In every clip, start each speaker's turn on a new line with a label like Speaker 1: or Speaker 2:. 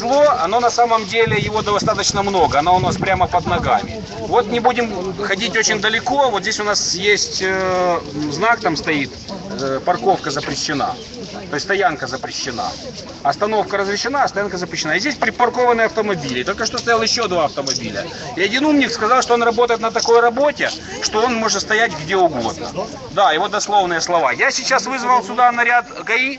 Speaker 1: Зло, оно на самом деле, его достаточно много, оно у нас прямо под ногами. Вот не будем ходить очень далеко, вот здесь у нас есть э, знак, там стоит, э, парковка запрещена, то есть стоянка запрещена. Остановка разрешена, а стоянка запрещена. И здесь припаркованы автомобили. Только что стоял еще два автомобиля. И один умник сказал, что он работает на такой работе, что он может стоять где угодно. Да, его дословные слова. Я сейчас вызвал сюда наряд ГАИ,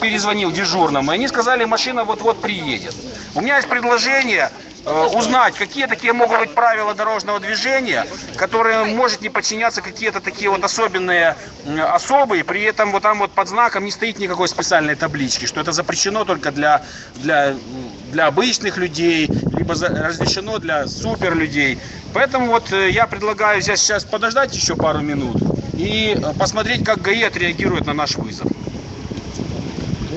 Speaker 1: перезвонил дежурному, и они сказали, машина вот-вот приедет. У меня есть предложение э, узнать, какие такие могут быть правила дорожного движения, которые может не подчиняться какие-то такие вот особенные м, особы, и при этом вот там вот под знаком не стоит никакой специальной таблички, что это запрещено только для, для, для обычных людей, либо разрешено для супер людей. Поэтому вот э, я предлагаю здесь сейчас подождать еще пару минут и э, посмотреть, как ГАИ отреагирует на наш вызов.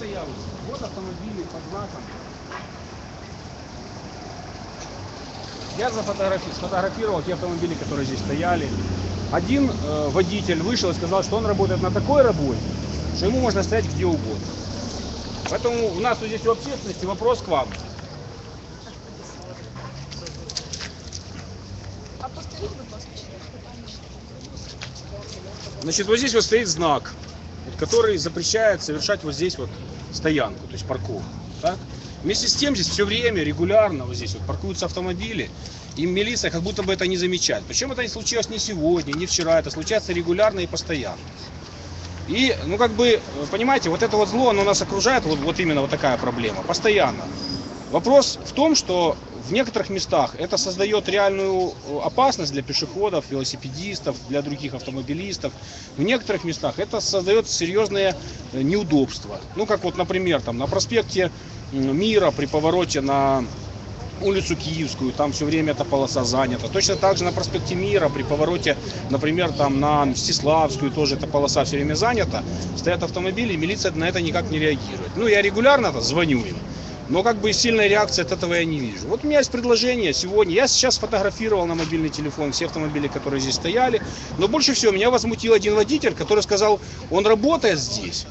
Speaker 1: Это я. Вот автомобили под знаком. Я зафотографи- сфотографировал те автомобили, которые здесь стояли. Один э, водитель вышел и сказал, что он работает на такой работе, что ему можно стоять где угодно. Поэтому у нас вот здесь у общественности вопрос к вам.
Speaker 2: А.
Speaker 1: Значит, вот здесь вот стоит знак, который запрещает совершать вот здесь вот стоянку, то есть парковку. так? Вместе с тем здесь все время, регулярно вот здесь вот паркуются автомобили, и милиция как будто бы это не замечает. Причем это не случилось не сегодня, не вчера, это случается регулярно и постоянно. И, ну как бы, понимаете, вот это вот зло, оно нас окружает, вот, вот именно вот такая проблема, постоянно. Вопрос в том, что в некоторых местах это создает реальную э, опасность для пешеходов, велосипедистов, для других автомобилистов. В некоторых местах это создает серьезные э, неудобства. Ну, как вот, например, там на проспекте Мира при повороте на улицу Киевскую, там все время эта полоса занята. Точно так же на проспекте Мира при повороте, например, там на Мстиславскую тоже эта полоса все время занята. Стоят автомобили, и милиция на это никак не реагирует. Ну, я регулярно звоню им. Но как бы сильной реакции от этого я не вижу. Вот у меня есть предложение сегодня. Я сейчас сфотографировал на мобильный телефон все автомобили, которые здесь стояли. Но больше всего меня возмутил один водитель, который сказал, он работает здесь.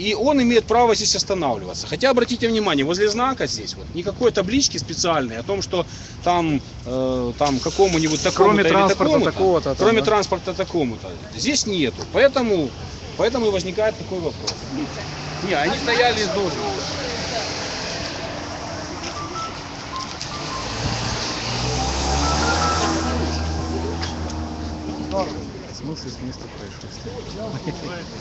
Speaker 1: И он имеет право здесь останавливаться. Хотя, обратите внимание, возле знака здесь вот никакой таблички специальной о том, что там, э, там какому-нибудь такому
Speaker 3: Кроме транспорта такого-то там,
Speaker 1: кроме
Speaker 3: да?
Speaker 1: транспорта такому-то, здесь нету. Поэтому, поэтому и возникает такой вопрос. Не, они стояли должны.
Speaker 3: Смылся с места происшествия.
Speaker 1: У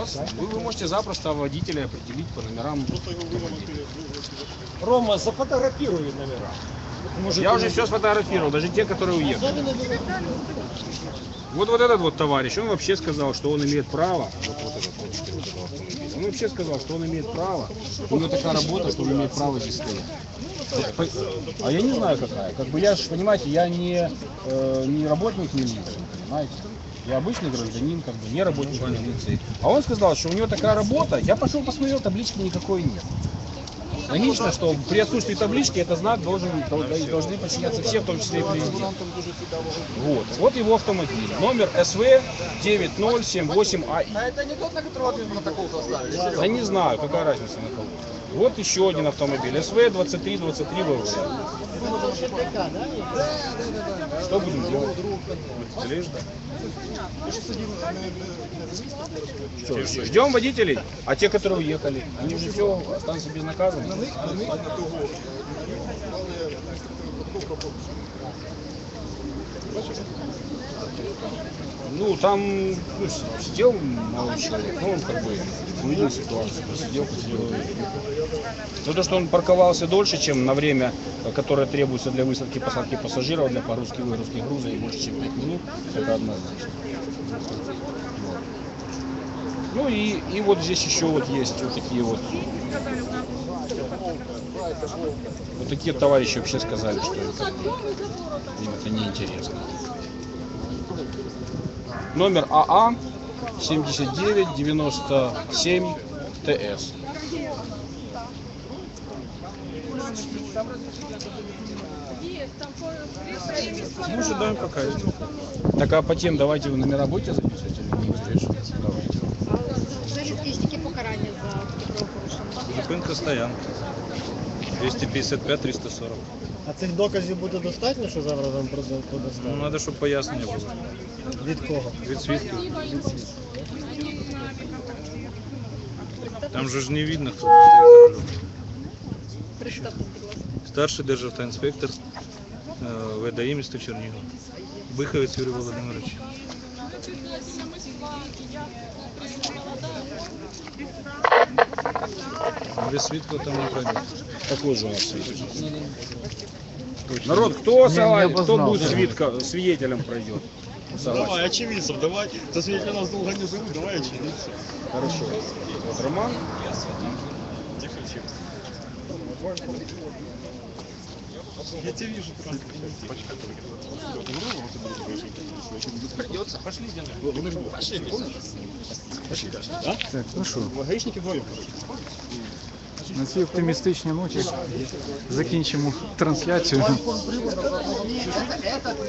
Speaker 1: вас, вы, вы можете запросто водителя определить по номерам.
Speaker 4: Рома, зафотографируй номера. Может,
Speaker 1: Я уже все сфотографировал, даже те, которые уехали. Вот, вот этот вот товарищ, он вообще сказал, что он имеет право, вот, вот этот вот вот этого автомобиля, он вообще сказал, что он имеет право, у него такая работа, что он имеет право здесь стоять. А я не знаю какая. Как бы я же, понимаете, я не, э, не работник милиции, понимаете? Я обычный гражданин, как бы не работник милиции. А он сказал, что у него такая работа. Я пошел посмотрел, таблички никакой нет. Логично, что при отсутствии таблички этот знак должен, дол- должны подчиняться все, в том числе и президент. Вот. Вот его автомобиль. Номер СВ 9078АИ.
Speaker 4: А это не тот, на которого ты протокол составили?
Speaker 1: Да не знаю, какая разница на кого. Вот еще один автомобиль. СВ 2323 ВВ. Что будем делать? Что, ждем водителей, а те, которые уехали, они уже все останутся безнаказанными. Ну, там ну, сидел молодой человек, ну, он как бы увидел ситуацию, посидел, посидел. уехал. Но то, что он парковался дольше, чем на время, которое требуется для высадки и посадки пассажиров, для погрузки и выгрузки груза, и больше, чем 5 минут, это однозначно. Ну и, и вот здесь еще вот есть вот такие вот вот такие товарищи вообще сказали, что это, им это неинтересно Номер АА 7997 ТС.
Speaker 3: Мы ожидаем пока.
Speaker 1: Так а по тем давайте вы номера будете записывать или не быстрее? Давайте.
Speaker 5: Взагалі такі стільки покарання за таке правопорушення.
Speaker 3: Зупинка стоянки. 255-340.
Speaker 6: А цих доказів буде достатньо, що зараз вам
Speaker 3: Ну, треба, щоб пояснення було.
Speaker 6: Від кого?
Speaker 3: Від свідків. Там же ж не видно, хто стоїть за рулем.
Speaker 5: Представте, будь ласка.
Speaker 3: Старший державтоінспектор е, ВДІ міста Чернігів. Биховець Юрій Володимирович. Без свідка там не пройде.
Speaker 1: Какой же у нас свидетель? Народ, кто согласен, кто будет свидка, свидетелем пройдет? Согласен.
Speaker 6: очевидцев, давай. Це свідки нас довго не живуть, давай очевидців.
Speaker 1: Хорошо. Вот Роман.
Speaker 6: Я тебе вижу просто.
Speaker 3: Так, ну що,
Speaker 6: Гаишники вдвоем.
Speaker 3: на цій оптимістичній ноті закінчимо трансляцію.